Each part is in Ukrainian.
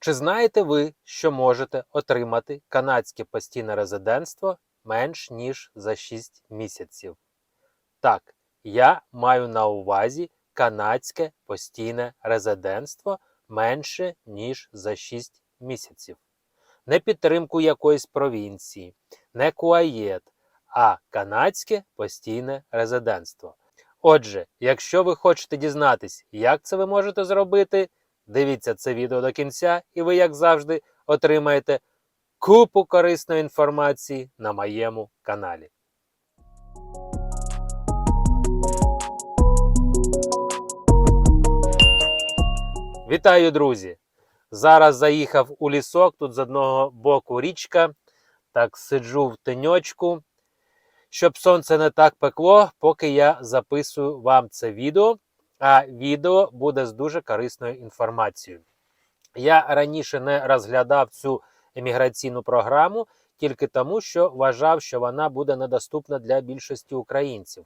Чи знаєте ви, що можете отримати канадське постійне резидентство менш ніж за 6 місяців? Так, я маю на увазі канадське постійне резидентство менше ніж за 6 місяців. Не підтримку якоїсь провінції, не куаєт, а канадське постійне резидентство. Отже, якщо ви хочете дізнатись, як це ви можете зробити, дивіться це відео до кінця, і ви, як завжди, отримаєте купу корисної інформації на моєму каналі. Вітаю, друзі! Зараз заїхав у лісок, тут з одного боку річка. Так сиджу в теньочку, щоб сонце не так пекло, поки я записую вам це відео. А відео буде з дуже корисною інформацією. Я раніше не розглядав цю еміграційну програму тільки тому, що вважав, що вона буде недоступна для більшості українців.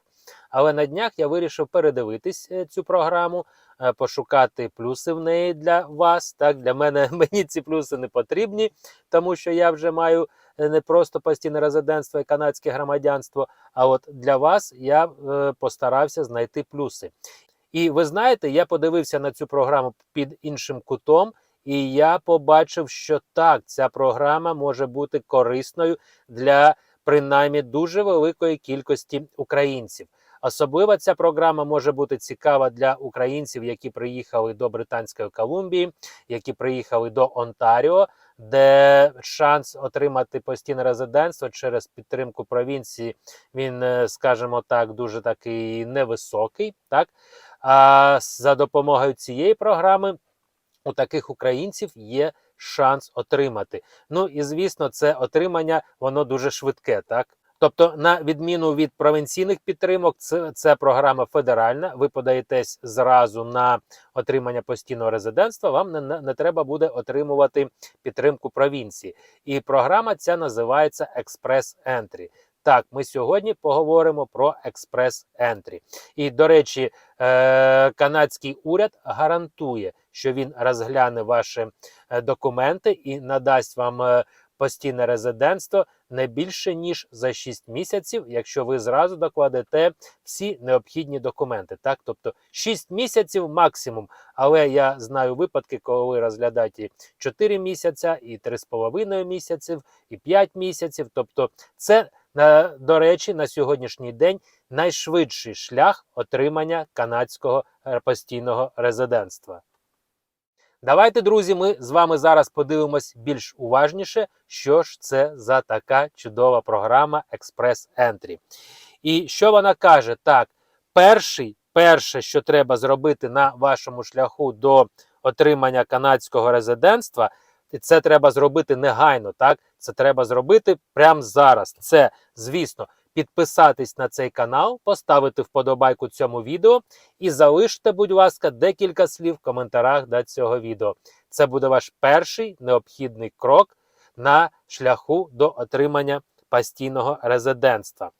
Але на днях я вирішив передивитись е, цю програму, е, пошукати плюси в неї для вас. Так, Для мене мені ці плюси не потрібні, тому що я вже маю е, не просто постійне резидентство і канадське громадянство. А от для вас я постарався знайти плюси. І ви знаєте, я подивився на цю програму під іншим кутом, і я побачив, що так, ця програма може бути корисною для принаймні дуже великої кількості українців. Особливо ця програма може бути цікава для українців, які приїхали до Британської Колумбії, які приїхали до Онтаріо, де шанс отримати постійне резидентство через підтримку провінції, він, е, скажімо так, дуже такий невисокий. Так? А за допомогою цієї програми у таких українців є шанс отримати. Ну і звісно, це отримання воно дуже швидке, так. Тобто, на відміну від провінційних підтримок, це, це програма федеральна. Ви подаєтесь зразу на отримання постійного резидентства. Вам не, не, треба буде отримувати підтримку провінції. І програма ця називається Експрес Ентрі. Так, ми сьогодні поговоримо про експрес ентрі. І, до речі, е- канадський уряд гарантує, що він розгляне ваші е документи і надасть вам е постійне резидентство не більше ніж за 6 місяців, якщо ви зразу докладете всі необхідні документи. Так, тобто 6 місяців максимум. Але я знаю випадки, коли розглядають і 4 місяця, і 3,5 місяців, і 5 місяців. Тобто, це на, до речі, на сьогоднішній день найшвидший шлях отримання канадського постійного резидентства. Давайте, друзі, ми з вами зараз подивимось більш уважніше, що ж це за така чудова програма Express Entry. І що вона каже? Так, перший, перше, що треба зробити на вашому шляху до отримання канадського резидентства, це треба зробити негайно. так? Це треба зробити прямо зараз. Це, звісно, підписатись на цей канал, поставити вподобайку цьому відео і залиште, будь ласка, декілька слів в коментарях до цього відео. Це буде ваш перший необхідний крок на шляху до отримання постійного резидентства.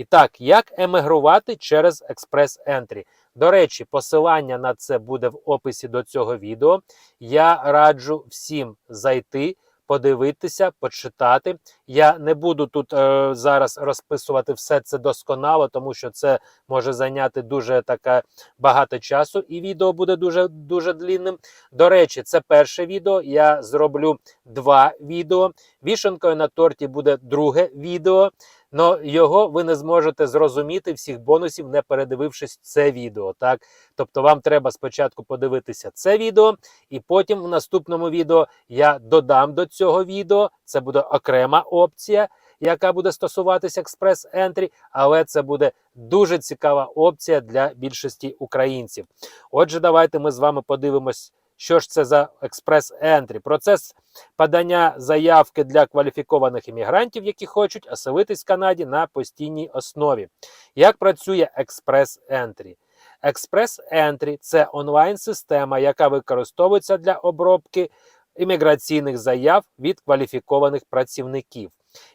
І так, як емігрувати через експрес ентрі? До речі, посилання на це буде в описі до цього відео. Я раджу всім зайти подивитися, почитати. Я не буду тут е, зараз розписувати все це досконало, тому що це може зайняти дуже таке багато часу, і відео буде дуже дуже длінним. До речі, це перше відео. Я зроблю два відео. Вішенкою на торті буде друге відео. Но його ви не зможете зрозуміти всіх бонусів, не передивившись це відео. Так, тобто, вам треба спочатку подивитися це відео, і потім в наступному відео я додам до цього відео. Це буде окрема опція, яка буде стосуватися експрес ентрі, але це буде дуже цікава опція для більшості українців. Отже, давайте ми з вами подивимось. Що ж це за експрес ентрі? Процес подання заявки для кваліфікованих іммігрантів, які хочуть оселитись в Канаді на постійній основі. Як працює експрес ентрі? Експрес ентрі це онлайн-система, яка використовується для обробки імміграційних заяв від кваліфікованих працівників.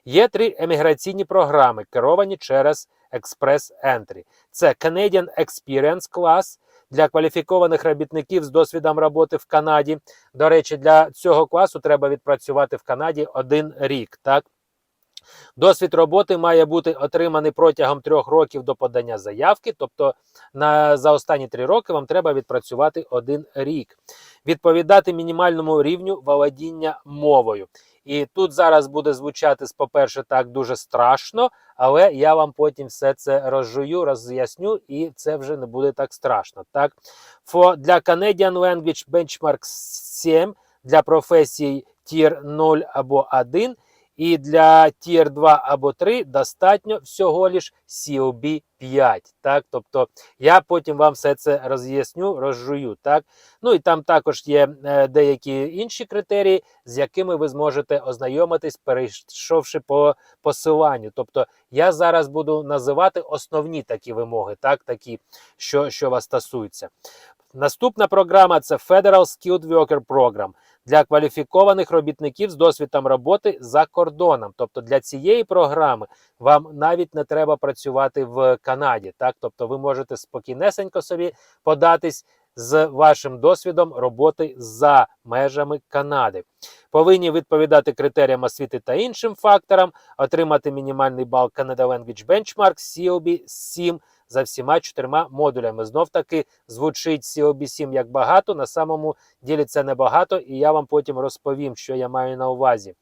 Є три еміграційні програми, керовані через експрес ентрі. Це Canadian Experience Class, для кваліфікованих робітників з досвідом роботи в Канаді. До речі, для цього класу треба відпрацювати в Канаді один рік. Так? Досвід роботи має бути отриманий протягом трьох років до подання заявки, тобто на, за останні три роки вам треба відпрацювати один рік, відповідати мінімальному рівню володіння мовою. І тут зараз буде звучати, по-перше, так дуже страшно, але я вам потім все це розжую, роз'ясню, і це вже не буде так страшно. Так? For, для Canadian Language Benchmark 7 для професій Tier 0 або 1 і для Tier 2 або 3 достатньо всього лиш COB 5. Так? Тобто я потім вам все це роз'ясню, розжую. Так? Ну і там також є е, деякі інші критерії, з якими ви зможете ознайомитись, перейшовши по посиланню. Тобто я зараз буду називати основні такі вимоги, так? такі, що, що вас стосуються. Наступна програма це Federal Skilled Worker Program для кваліфікованих робітників з досвідом роботи за кордоном. Тобто для цієї програми вам навіть не треба працювати в Канаді. Так, тобто ви можете спокійнесенько собі податись з вашим досвідом роботи за межами Канади. Повинні відповідати критеріям освіти та іншим факторам, отримати мінімальний бал Canada Language Benchmark COB 7 за всіма чотирма модулями. Знов таки звучить COB 7 як багато, на самому ділі це небагато, і я вам потім розповім, що я маю на увазі.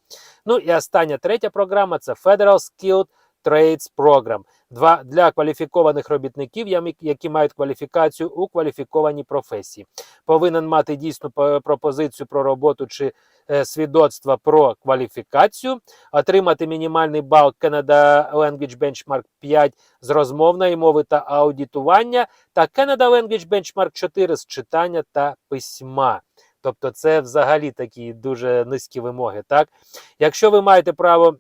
Ну і остання третя програма це Federal Skilled Trades Program. Два для кваліфікованих робітників, які мають кваліфікацію у кваліфікованій професії. Повинен мати дійсну пропозицію про роботу чи е, свідоцтва про кваліфікацію, отримати мінімальний бал Canada Language Benchmark 5 з розмовної мови та аудитування, та Canada Language Benchmark 4 з читання та письма. Тобто, це взагалі такі дуже низькі вимоги. Так, якщо ви маєте право.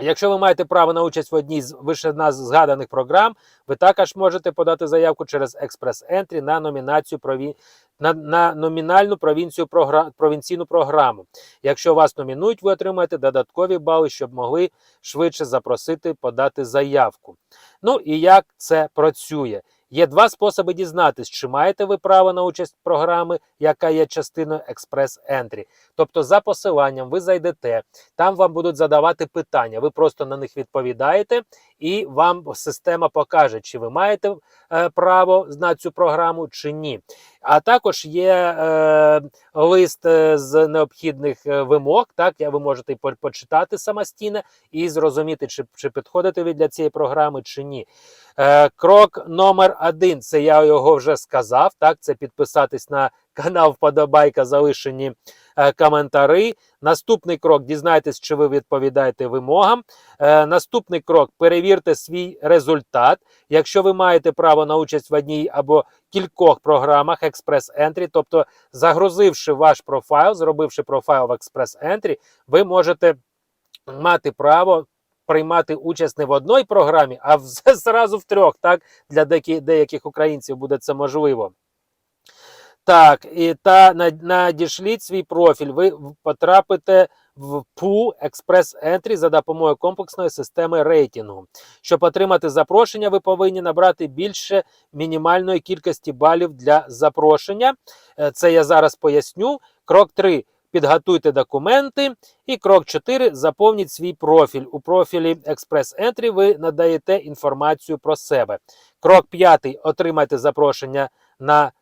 Якщо ви маєте право на участь в одній з вище згаданих програм, ви також можете подати заявку через експрес-ентрі на номінацію прові... на, на номінальну провінцію програ... провінційну програму. Якщо вас номінують, ви отримаєте додаткові бали, щоб могли швидше запросити подати заявку. Ну і як це працює? Є два способи дізнатись, чи маєте ви право на участь програми, яка є частиною експрес-ентрі. Тобто, за посиланням ви зайдете, там вам будуть задавати питання. Ви просто на них відповідаєте, і вам система покаже, чи ви маєте е, право на цю програму, чи ні. А також є е, лист е, з необхідних е, вимог. Так, ви можете по- почитати самостійно і зрозуміти, чи, чи підходите ви для цієї програми, чи ні. Е, крок номер один це я його вже сказав. Так, це підписатись на канал Вподобайка, залишені е, коментари. Наступний крок дізнайтесь, чи ви відповідаєте вимогам. Е, наступний крок перевірте свій результат. Якщо ви маєте право на участь в одній або кількох програмах Express Entry, тобто загрузивши ваш профайл, зробивши профайл в Express Entry, ви можете мати право. Приймати участь не в одній програмі, а зразу в трьох. Так для деяких українців буде це можливо. Так, і та надішліть свій профіль. Ви потрапите в PU Express Entry за допомогою комплексної системи рейтингу. Щоб отримати запрошення, ви повинні набрати більше мінімальної кількості балів для запрошення. Е, Це я зараз поясню. Крок 3. Підготуйте документи. І крок 4. Заповніть свій профіль. У профілі Express Entry ви надаєте інформацію про себе. Крок 5. Отримайте запрошення на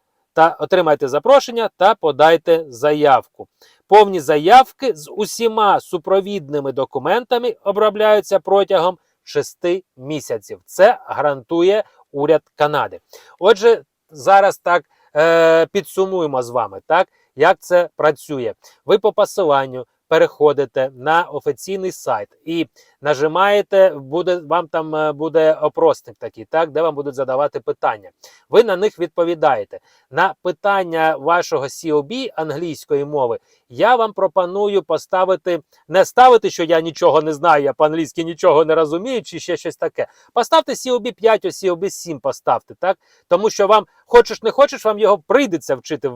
та отримайте запрошення та подайте заявку. Повні заявки з усіма супровідними документами обробляються протягом 6 місяців. Це гарантує уряд Канади. Отже, зараз так е, підсумуємо з вами, так, як це працює. Ви по посиланню переходите на офіційний сайт і нажимаєте, буде, вам там е, буде опросник такий, так, де вам будуть задавати питання. Ви на них відповідаєте. На питання вашого COB англійської мови я вам пропоную поставити, не ставити, що я нічого не знаю, я по-англійськи нічого не розумію, чи ще щось таке. Поставте COB 5, о COB 7 поставте, так? Тому що вам, хочеш не хочеш, вам його прийдеться вчити,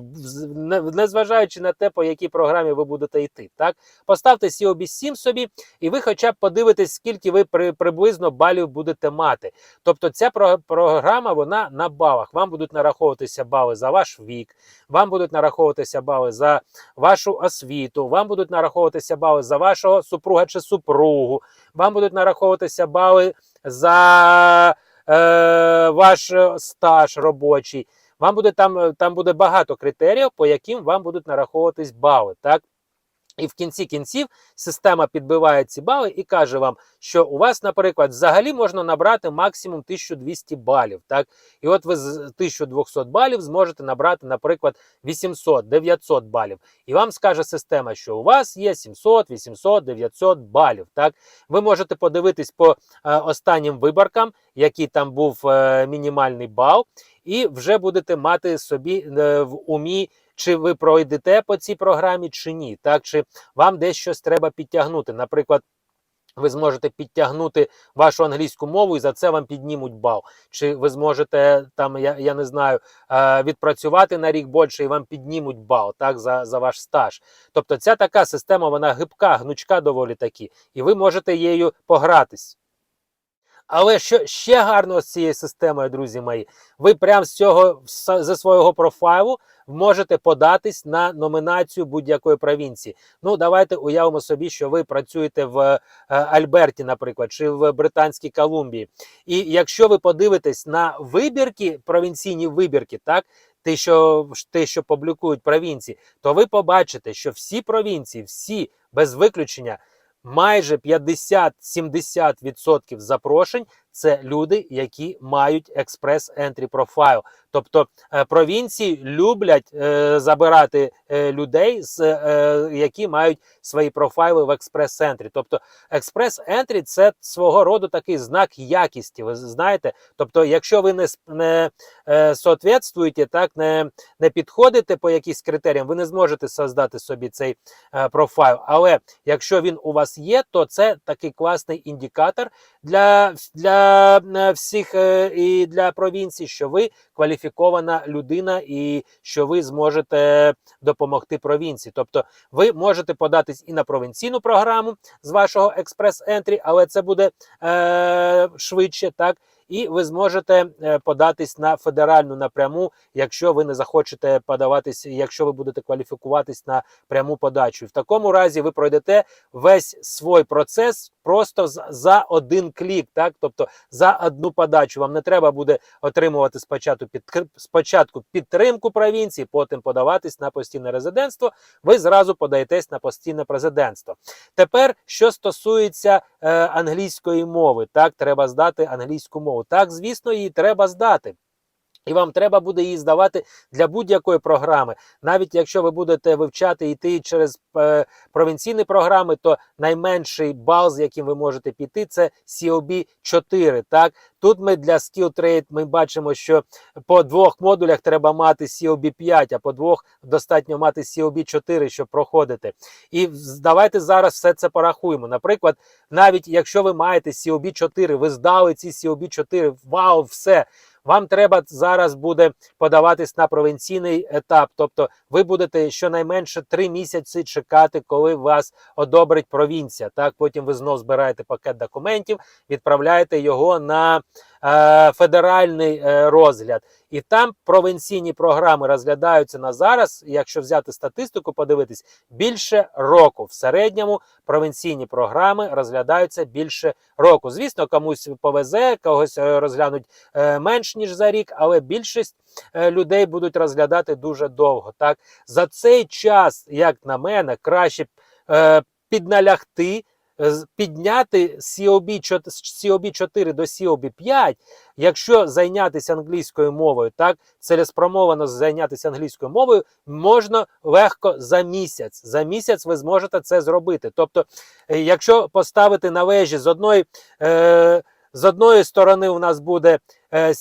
незважаючи на те, по якій програмі ви будете йти. Так? Поставте COB 7 собі, і ви хоча б подивитесь. Подивитесь, скільки ви при, приблизно балів будете мати. Тобто ця про, програма вона на балах. Вам будуть нараховуватися бали за ваш вік, вам будуть нараховуватися бали за вашу освіту, вам будуть нараховуватися бали за вашого супруга чи супругу, вам будуть нараховуватися бали за е, ваш стаж робочий. Вам буде там, там буде багато критеріїв, по яким вам будуть нараховуватись бали. Так? І в кінці кінців система підбиває ці бали і каже вам, що у вас, наприклад, взагалі можна набрати максимум 1200 балів. Так? І от ви з 1200 балів зможете набрати, наприклад, 800-900 балів. І вам скаже система, що у вас є 700, 800, 900 балів. Так? Ви можете подивитись по е, останнім виборкам, який там був е, мінімальний бал, і вже будете мати собі е, в умі чи ви пройдете по цій програмі, чи ні. Так, чи вам десь щось треба підтягнути. Наприклад, ви зможете підтягнути вашу англійську мову і за це вам піднімуть бал. Чи ви зможете там, я, я не знаю, е, відпрацювати на рік більше і вам піднімуть бал так, за, за ваш стаж. Тобто ця така система, вона гибка, гнучка доволі таки, і ви можете її погратись. Але що ще гарного з цією системою, друзі мої, ви прямо з цього зі свого профайлу можете податись на номінацію будь-якої провінції. Ну, давайте уявимо собі, що ви працюєте в е, Альберті, наприклад, чи в Британській Колумбії. І якщо ви подивитесь на вибірки, провінційні вибірки, так. Те, що те, що публікують провінції, то ви побачите, що всі провінції, всі без виключення, майже 50-70% запрошень це люди, які мають експрес-ентрі профайл. Тобто е, провінції люблять е, забирати е, людей, з, е, які мають свої профайли в експрес-ентрі. Тобто експрес-ентрі це свого роду такий знак якісті. Ви знаєте, тобто, якщо ви не, не е, соответствуєте, так не, не підходите по якісь критеріям, ви не зможете создати собі цей е, профайл. Але якщо він у вас є, то це такий класний індикатор для, для е, всіх е, і для провінцій, що ви кваліфікована людина і що ви зможете допомогти провінції. Тобто ви можете податись і на провінційну програму з вашого експрес-ентрі, але це буде е, швидше, так. І ви зможете е, податись на федеральну напряму, якщо ви не захочете подаватись, якщо ви будете кваліфікуватись на пряму подачу. В такому разі ви пройдете весь свій процес просто за один клік, так тобто за одну подачу. Вам не треба буде отримувати спочатку під спочатку підтримку провінції, потім подаватись на постійне резидентство. Ви зразу подаєтесь на постійне президентство. Тепер, що стосується е, англійської мови, так треба здати англійську мову. Так, звісно, її треба здати. І вам треба буде її здавати для будь-якої програми. Навіть якщо ви будете вивчати йти через е, провінційні програми, то найменший бал, з яким ви можете піти, це COB 4. Так тут ми для Skill Trade ми бачимо, що по двох модулях треба мати COB 5, а по двох достатньо мати COB 4, щоб проходити. І давайте зараз все це порахуємо. Наприклад, навіть якщо ви маєте COB 4, ви здали ці COB 4, вау, все. Вам треба зараз буде подаватись на провінційний етап. Тобто ви будете щонайменше три місяці чекати, коли вас одобрить провінція. Так, потім ви знов збираєте пакет документів, відправляєте його на е, федеральний е, розгляд. І там провінційні програми розглядаються на зараз. Якщо взяти статистику, подивитись більше року. В середньому провінційні програми розглядаються більше року. Звісно, комусь повезе, когось е, розглянуть менш ніж за рік, але більшість людей будуть розглядати дуже довго. Так за цей час, як на мене, краще підналягти. Е, Підняти COB 4, з COB 4 до COB 5, якщо зайнятися англійською мовою, так цілеспромовано зайнятися англійською мовою, можна легко за місяць. За місяць ви зможете це зробити. Тобто, е, якщо поставити на вежі з одної, е, з одної сторони, у нас буде е,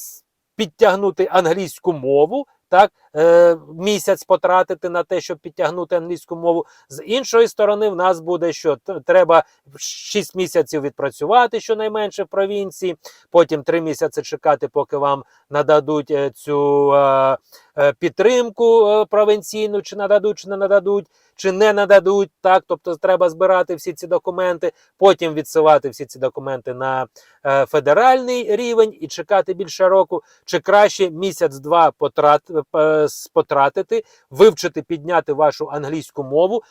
підтягнути англійську мову. Так, е, місяць потратити на те, щоб підтягнути англійську мову. З іншої сторони, в нас буде що треба 6 місяців відпрацювати щонайменше в провінції, потім 3 місяці чекати, поки вам нададуть е, цю е, е, підтримку е, провінційну, чи нададуть, чи не нададуть, чи не нададуть. Так, тобто треба збирати всі ці документи, потім відсилати всі ці документи на е, федеральний рівень і чекати більше року, чи краще місяць-два потрат, е, с- потратити, вивчити, підняти вашу англійську мову.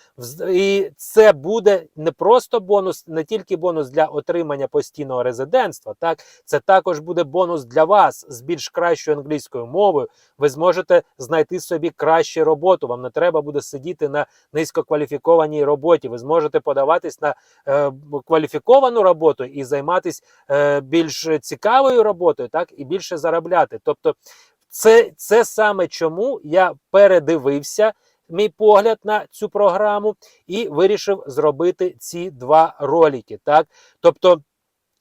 І це буде не просто бонус, не тільки бонус для отримання постійного резидентства, так це також буде бонус для вас з більш кращою англійською мовою. Ви зможете знайти собі кращу роботу. Вам не треба буде сидіти на низькокваліфікованій роботі. Ви зможете подаватись на е, кваліфіковану роботу і займатися е, більш цікавою роботою, так і більше заробляти. Тобто, це, це саме чому я передивився. Мій погляд на цю програму і вирішив зробити ці два ролики. Так, тобто,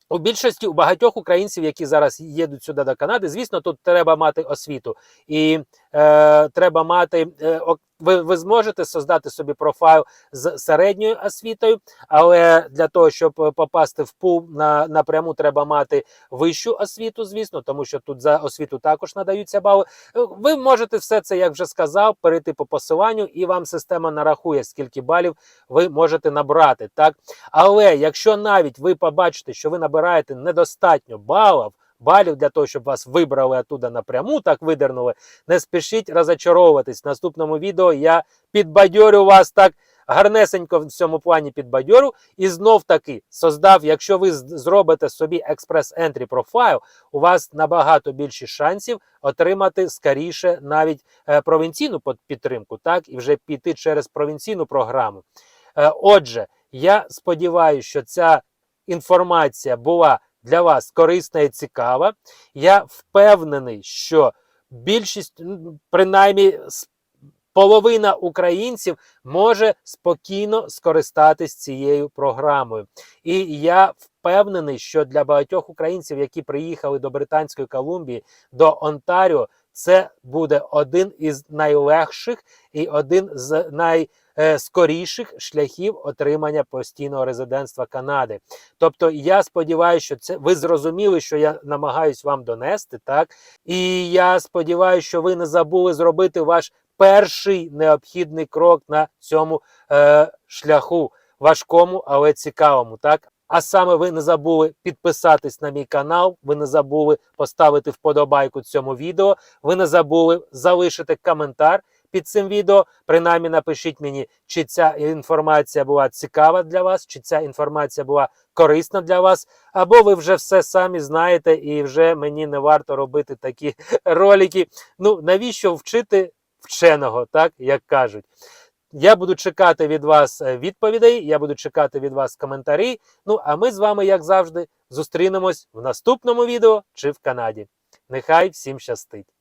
у більшості у багатьох українців, які зараз їдуть сюди до Канади, звісно, тут треба мати освіту, і е, треба мати е, ви, ви зможете создати собі профайл з середньою освітою, але для того, щоб е, попасти в пул на напряму, треба мати вищу освіту, звісно, тому що тут за освіту також надаються бали. Е, Ви можете все це, як вже сказав, перейти по посиланню, і вам система нарахує, скільки балів ви можете набрати. Так, але якщо навіть ви побачите, що ви набираєте недостатньо балів, балів для того, щоб вас вибрали оттуда напряму, так видернули, не спішіть розочаровуватись. В наступному відео я підбадьорю вас так гарнесенько в цьому плані підбадьорю. І знов таки создав, якщо ви зробите собі експрес-ентрі профайл, у вас набагато більше шансів отримати скоріше навіть е, провінційну підтримку, так, і вже піти через провінційну програму. Е, Отже, я сподіваюся, що ця інформація була для вас корисна і цікава. Я впевнений, що більшість, принаймні, половина українців може спокійно скористатись цією програмою. І я впевнений, що для багатьох українців, які приїхали до Британської Колумбії, до Онтаріо, це буде один із найлегших і один з найскоріших шляхів отримання постійного резидентства Канади. Тобто, я сподіваюся, що це ви зрозуміли, що я намагаюсь вам донести, так і я сподіваюся, що ви не забули зробити ваш перший необхідний крок на цьому е, шляху, важкому, але цікавому. Так. А саме ви не забули підписатись на мій канал, ви не забули поставити вподобайку цьому відео, ви не забули залишити коментар під цим відео. Принаймні напишіть мені, чи ця інформація була цікава для вас, чи ця інформація була корисна для вас, або ви вже все самі знаєте, і вже мені не варто робити такі ролики. Ну навіщо вчити вченого, так як кажуть. Я буду чекати від вас е, відповідей, я буду чекати від вас коментарі. Ну а ми з вами, як завжди, зустрінемось в наступному відео чи в Канаді. Нехай всім щастить!